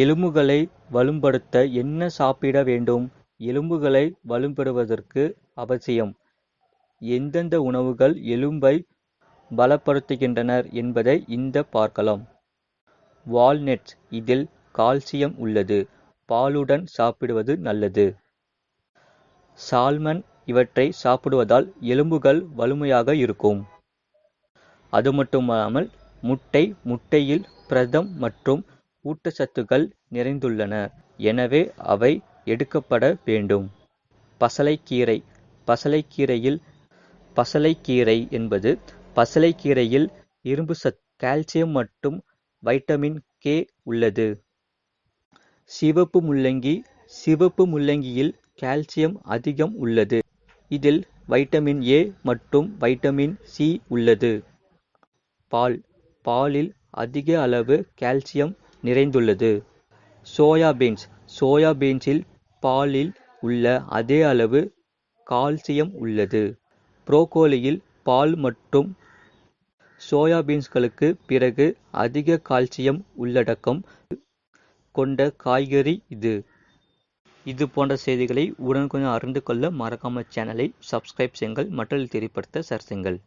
எலும்புகளை வலுப்படுத்த என்ன சாப்பிட வேண்டும்? எலும்புகளை வலுப்பெறுவதற்கு அவசியம். எந்தெந்த உணவுகள் எலும்பை பலப்படுத்துகின்றனர் என்பதை இந்த பார்க்கலாம். வால்நட்ஸ் இதில் கால்சியம் உள்ளது. பாலுடன் சாப்பிடுவது நல்லது. சால்மன் இவற்றை சாப்பிடுவதால் எலும்புகள் வலிமையாக இருக்கும். அது மட்டுமல்லாமல் முட்டை முட்டையில் பிரதம் மற்றும் ஊட்டச்சத்துக்கள் நிறைந்துள்ளன. எனவே அவை எடுக்கப்பட வேண்டும். பசலைக்கீரை. பசலைக்கீரையில் பசலைக்கீரை என்பது பசலைக்கீரையில் இரும்பு சத் கால்சியம் மற்றும் வைட்டமின் கே உள்ளது. சிவப்பு முள்ளங்கி. சிவப்பு முள்ளங்கியில் கால்சியம் அதிகம் உள்ளது. இதில் வைட்டமின் ஏ மற்றும் வைட்டமின் சி உள்ளது. பால். பாலில் அதிக அளவு கால்சியம் நிறைந்துள்ளது. சோயாபீன்ஸ் சோயாபீன்ஸில் பாலில் உள்ள அதே அளவு கால்சியம் உள்ளது. புரோக்கோலியில் பால் மற்றும் சோயாபீன்ஸ்களுக்கு பிறகு அதிக கால்சியம் உள்ளடக்கம் கொண்ட காய்கறி இது. இது போன்ற செய்திகளை உடனுக்குடன் அறிந்து கொள்ள மறக்காம சேனலை சப்ஸ்கிரைப் செய்யுங்கள். மற்றும் திரைப்படுத்த சர் செய்யுங்கள்.